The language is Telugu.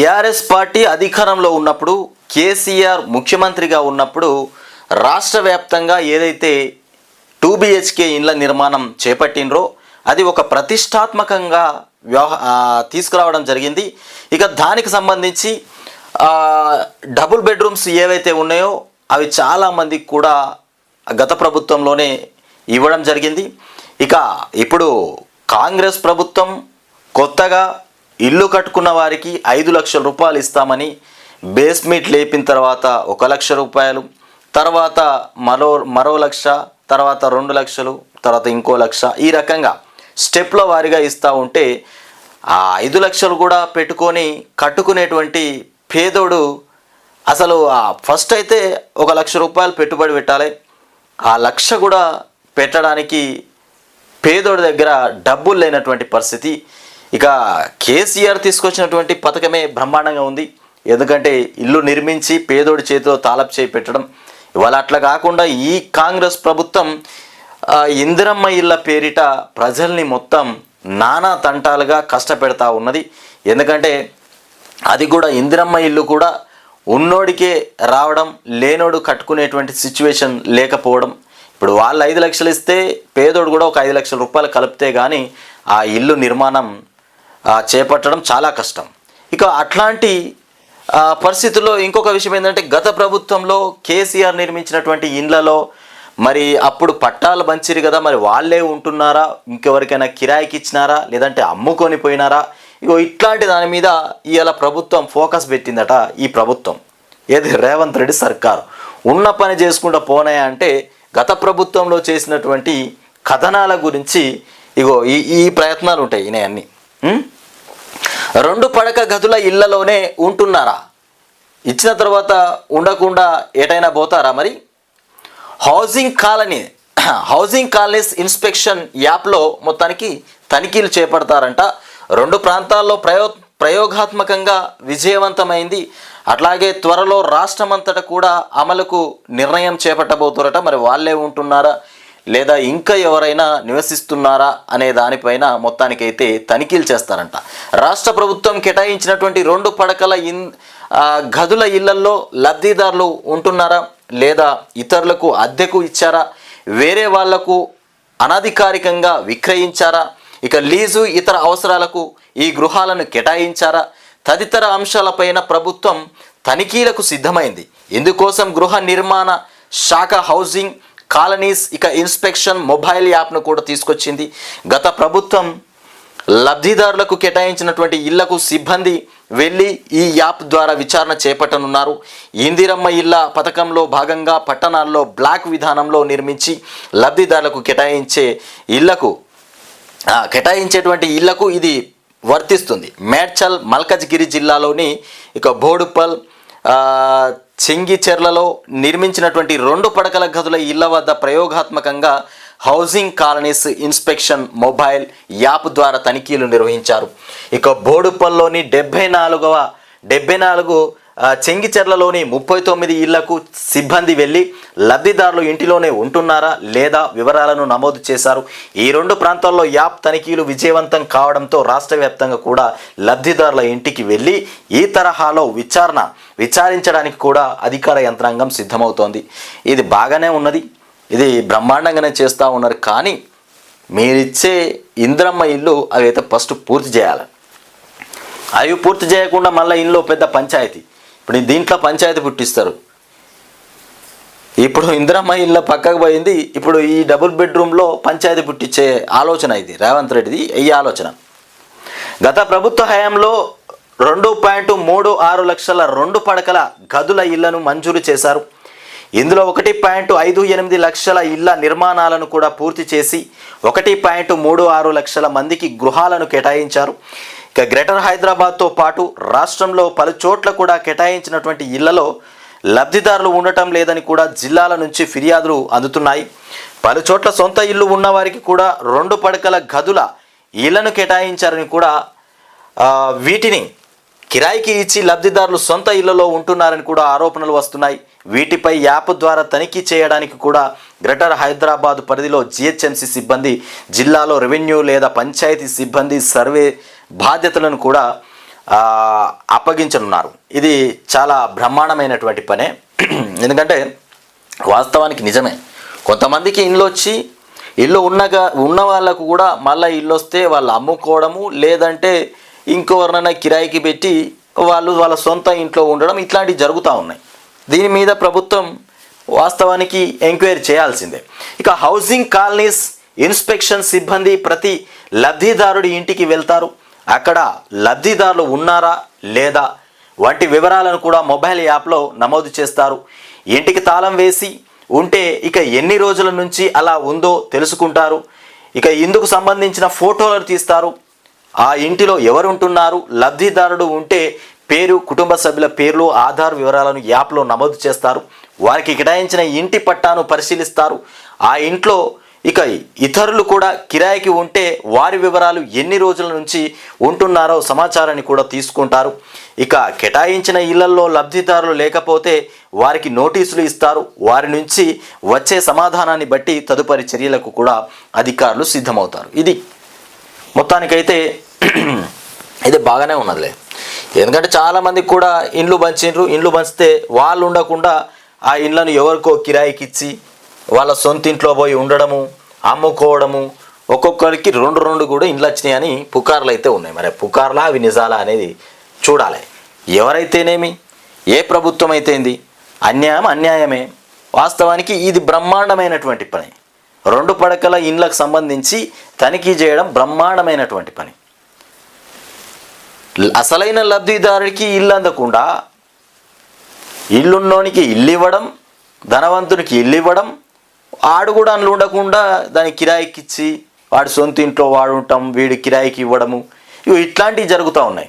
బీఆర్ఎస్ పార్టీ అధికారంలో ఉన్నప్పుడు కేసీఆర్ ముఖ్యమంత్రిగా ఉన్నప్పుడు రాష్ట్ర వ్యాప్తంగా ఏదైతే టూ బిహెచ్కే ఇండ్ల నిర్మాణం చేపట్టినరో అది ఒక ప్రతిష్టాత్మకంగా వ్యవహ తీసుకురావడం జరిగింది. ఇక దానికి సంబంధించి డబుల్ బెడ్రూమ్స్ ఏవైతే ఉన్నాయో అవి చాలామందికి కూడా గత ప్రభుత్వంలోనే ఇవ్వడం జరిగింది. ఇక ఇప్పుడు కాంగ్రెస్ ప్రభుత్వం కొత్తగా ఇల్లు కట్టుకున్న వారికి ఐదు లక్షల రూపాయలు ఇస్తామని బేస్మెంట్ లేపిన తర్వాత ఒక లక్ష రూపాయలు తర్వాత మరో మరో లక్ష తర్వాత రెండు లక్షలు తర్వాత ఇంకో లక్ష. ఈ రకంగా స్టెప్ల వారిగా ఇస్తూ ఉంటే ఆ ఐదు లక్షలు కూడా పెట్టుకొని కట్టుకునేటువంటి పేదోడు అసలు ఆ ఫస్ట్ అయితే ఒక లక్ష రూపాయలు పెట్టుబడి పెట్టాలి. ఆ లక్ష కూడా పెట్టడానికి పేదోడి దగ్గర డబ్బులు లేనటువంటి పరిస్థితి. ఇక కేసీఆర్ తీసుకొచ్చినటువంటి పథకమే బ్రహ్మాండంగా ఉంది. ఎందుకంటే ఇల్లు నిర్మించి పేదోడి చేతిలో తాళపు చేయి పెట్టడం. ఇవాళ అట్లా కాకుండా ఈ కాంగ్రెస్ ప్రభుత్వం ఇందిరమ్మ ఇళ్ళ పేరిట ప్రజల్ని మొత్తం నానా తంటాలుగా కష్టపెడతా ఉన్నది. ఎందుకంటే అది కూడా ఇందిరమ్మ ఇల్లు కూడా ఉన్నోడికే రావడం లేనోడు కట్టుకునేటువంటి సిచ్యువేషన్ లేకపోవడం. ఇప్పుడు వాళ్ళు ఐదు లక్షలు ఇస్తే పేదోడు కూడా ఒక ఐదు లక్షల రూపాయలు కలిపితే కానీ ఆ ఇల్లు నిర్మాణం చేపట్టడం చాలా కష్టం. ఇక అట్లాంటి పరిస్థితుల్లో ఇంకొక విషయం ఏంటంటే గత ప్రభుత్వంలో కేసీఆర్ నిర్మించినటువంటి ఇండ్లలో మరి అప్పుడు పట్టాలు పంచిరు కదా మరి వాళ్ళే ఉంటున్నారా? ఇంకెవరికైనా కిరాయికి ఇచ్చినారా? లేదంటే అమ్ముకొని పోయినారా? ఇగో ఇట్లాంటి దాని మీద ఇవాళ ప్రభుత్వం ఫోకస్ పెట్టిందట ఈ ప్రభుత్వం. ఏది? రేవంత్ రెడ్డి సర్కారు. ఉన్న పని చేసుకుంటూ పోనాయా అంటే గత ప్రభుత్వంలో చేసినటువంటి కథనాల గురించి ఇగో ఈ ఈ ప్రయత్నాలు ఉంటాయి ఈయన అన్నీ. రెండు పడక గదుల ఇళ్ళలోనే ఉంటున్నారా? ఇచ్చిన తర్వాత ఉండకుండా ఎటైనా పోతారా మరి? Housing colony housing colonies inspection యాప్లో మొత్తానికి తనిఖీలు చేపడతారంట. రెండు ప్రాంతాల్లో ప్రయో ప్రయోగాత్మకంగా విజయవంతమైంది. అట్లాగే త్వరలో రాష్ట్రమంతటా కూడా అమలుకు నిర్ణయం చేపట్టబోతురట మరి వాళ్ళే ఉంటున్నారా? లేదా ఇంకా ఎవరైనా నివసిస్తున్నారా అనే దానిపైన మొత్తానికైతే తనిఖీలు చేస్తారంట. రాష్ట్ర ప్రభుత్వం కేటాయించినటువంటి రెండు పడకల ఇన్ గదుల ఇళ్ళల్లో లబ్ధిదారులు ఉంటున్నారా? లేదా ఇతరులకు అద్దెకు ఇచ్చారా? వేరే వాళ్ళకు అనధికారికంగా విక్రయించారా? ఇక లీజు ఇతర అవసరాలకు ఈ గృహాలను కేటాయించారా? తదితర అంశాలపైన ప్రభుత్వం తనిఖీలకు సిద్ధమైంది. ఇందుకోసం గృహ నిర్మాణ శాఖ హౌసింగ్ కాలనీస్ ఇక ఇన్స్పెక్షన్ మొబైల్ యాప్ను కూడా తీసుకొచ్చింది. గత ప్రభుత్వం లబ్ధిదారులకు కేటాయించినటువంటి ఇళ్ళకు సిబ్బంది వెళ్ళి ఈ యాప్ ద్వారా విచారణ చేపట్టనున్నారు. ఇందిరమ్మ ఇళ్ళ పథకంలో భాగంగా పట్టణాల్లో బ్లాక్ విధానంలో నిర్మించి లబ్ధిదారులకు కేటాయించే ఇళ్ళకు కేటాయించేటువంటి ఇళ్ళకు ఇది వర్తిస్తుంది. మేడ్చల్ మల్కజ్గిరి జిల్లాలోని ఇక బోడుపల్ చెంగిచెర్లలో నిర్మించినటువంటి రెండు పడకల గదుల ఇళ్ళ వద్ద ప్రయోగాత్మకంగా housing colonies inspection mobile app ద్వారా తనిఖీలు నిర్వహించారు. ఇక బోడుపల్లోని డెబ్బై నాలుగవ డెబ్బై నాలుగు చెంగిచెర్లలోని ముప్పై తొమ్మిది ఇళ్ళకు సిబ్బంది వెళ్ళి లబ్ధిదారులు ఇంటిలోనే ఉంటున్నారా లేదా వివరాలను నమోదు చేశారు. ఈ రెండు ప్రాంతాల్లో యాప్ తనిఖీలు విజయవంతం కావడంతో రాష్ట్ర వ్యాప్తంగా కూడా లబ్ధిదారుల ఇంటికి వెళ్ళి ఈ తరహాలో విచారణ విచారించడానికి కూడా అధికార యంత్రాంగం సిద్ధమవుతోంది. ఇది బాగానే ఉన్నది. ఇది బ్రహ్మాండంగానే చేస్తూ ఉన్నారు. కానీ మీరిచ్చే ఇంద్రమ్మ ఇల్లు అవి అయితే ఫస్ట్ పూర్తి చేయాలి. అవి పూర్తి చేయకుండా మళ్ళీ ఇంట్లో పెద్ద పంచాయతీ. ఇప్పుడు దీంట్లో పంచాయతీ పుట్టిస్తారు. ఇప్పుడు ఇందిరమ్మ ఇళ్ళ పక్కకు పోయింది ఇప్పుడు ఈ డబుల్ బెడ్రూమ్లో పంచాయతీ పుట్టించే ఆలోచన ఇది రేవంత్ రెడ్డిది ఈ ఆలోచన. గత ప్రభుత్వ హయాంలో రెండు పాయింట్ మూడు ఆరు లక్షల రెండు పడకల గదుల ఇళ్ళను మంజూరు చేశారు. ఇందులో ఒకటి పాయింట్ ఐదు ఎనిమిది లక్షల ఇళ్ళ నిర్మాణాలను కూడా పూర్తి చేసి ఒకటి పాయింట్ మూడు ఆరు లక్షల మందికి గృహాలను కేటాయించారు. ఇక గ్రేటర్ హైదరాబాద్తో పాటు రాష్ట్రంలో పలు చోట్ల కూడా కేటాయించినటువంటి ఇళ్ళలో లబ్ధిదారులు ఉండటం లేదని కూడా జిల్లాల నుంచి ఫిర్యాదులు అందుతున్నాయి. పలు చోట్ల సొంత ఇల్లు ఉన్నవారికి కూడా రెండు పడకల గదుల ఇళ్ళను కేటాయించారని కూడా వీటిని కిరాయికి ఇచ్చి లబ్ధిదారులు సొంత ఇళ్ళలో ఉంటున్నారని కూడా ఆరోపణలు వస్తున్నాయి. వీటిపై యాప్ ద్వారా తనిఖీ చేయడానికి కూడా గ్రేటర్ హైదరాబాద్ పరిధిలో జిహెచ్ఎంసీ సిబ్బంది జిల్లాలో రెవెన్యూ లేదా పంచాయతీ సిబ్బంది సర్వే బాధ్యతలను కూడా అప్పగించనున్నారు. ఇది చాలా బ్రహ్మాండమైనటువంటి పనే. ఎందుకంటే వాస్తవానికి నిజమే. కొంతమందికి ఇల్లు వచ్చి ఇల్లు ఉన్నగా ఉన్న వాళ్ళకు కూడా మళ్ళీ ఇల్లు వస్తే వాళ్ళు అమ్ముకోవడము లేదంటే ఇంకోవరినైనా కిరాయికి పెట్టి వాళ్ళు వాళ్ళ సొంత ఇంట్లో ఉండడం ఇట్లాంటివి జరుగుతూ ఉన్నాయి. దీని మీద ప్రభుత్వం వాస్తవానికి ఎంక్వైరీ చేయాల్సిందే. ఇక హౌసింగ్ కాలనీస్ ఇన్స్పెక్షన్ సిబ్బంది ప్రతి లబ్ధిదారుడి ఇంటికి వెళ్తారు. అక్కడ లబ్ధిదారులు ఉన్నారా లేదా వంటి వివరాలను కూడా మొబైల్ యాప్లో నమోదు చేస్తారు. ఇంటికి తాళం వేసి ఉంటే ఇక ఎన్ని రోజుల నుంచి అలా ఉందో తెలుసుకుంటారు. ఇక ఇందుకు సంబంధించిన ఫోటోలు తీస్తారు. ఆ ఇంటిలో ఎవరు ఉంటున్నారు లబ్ధిదారుడు ఉంటే పేరు కుటుంబ సభ్యుల పేర్లు ఆధార్ వివరాలను యాప్లో నమోదు చేస్తారు. వారికి కేటాయించిన ఇంటి పట్టాను పరిశీలిస్తారు. ఆ ఇంట్లో ఇక ఇతరులు కూడా కిరాయికి ఉంటే వారి వివరాలు ఎన్ని రోజుల నుంచి ఉంటున్నారో సమాచారాన్ని కూడా తీసుకుంటారు. ఇక కేటాయించిన ఇళ్ళలో లబ్ధిదారులు లేకపోతే వారికి నోటీసులు ఇస్తారు. వారి నుంచి వచ్చే సమాధానాన్ని బట్టి తదుపరి చర్యలకు కూడా అధికారులు సిద్ధమవుతారు. ఇది మొత్తానికైతే ఇది బాగానే ఉన్నదిలే. ఎందుకంటే చాలామందికి కూడా ఇండ్లు పంచిండ్రు ఇండ్లు పంచితే వాళ్ళు ఉండకుండా ఆ ఇండ్లను ఎవరికో కిరాయికి ఇచ్చి వాళ్ళ సొంత ఇంట్లో పోయి ఉండడము అమ్ముకోవడము ఒక్కొక్కరికి రెండు రెండు కూడా ఇండ్లు వచ్చినాయి అని పుకార్లు అయితే ఉన్నాయి. మరి పుకార్లా అవి నిజాలా అనేది చూడాలి. ఎవరైతేనేమి? ఏ ప్రభుత్వం అయితేంది అన్యాయం అన్యాయమే. వాస్తవానికి ఇది బ్రహ్మాండమైనటువంటి పని. రెండు పడకల ఇండ్లకు సంబంధించి తనిఖీ చేయడం బ్రహ్మాండమైనటువంటి పని. అసలైన లబ్ధిదారుడికి ఇల్లు అందకుండా ఇల్లున్నోనికి ఇల్లు ఇవ్వడం ధనవంతునికి ఇల్లు ఇవ్వడం ఆడు కూడా అందులో ఉండకుండా దాని కిరాయికి ఇచ్చి వాడి సొంత ఇంట్లో వాడు ఉండటం వీడి కిరాయికి ఇవ్వడము. ఇవి ఇట్లాంటివి జరుగుతూ ఉన్నాయి.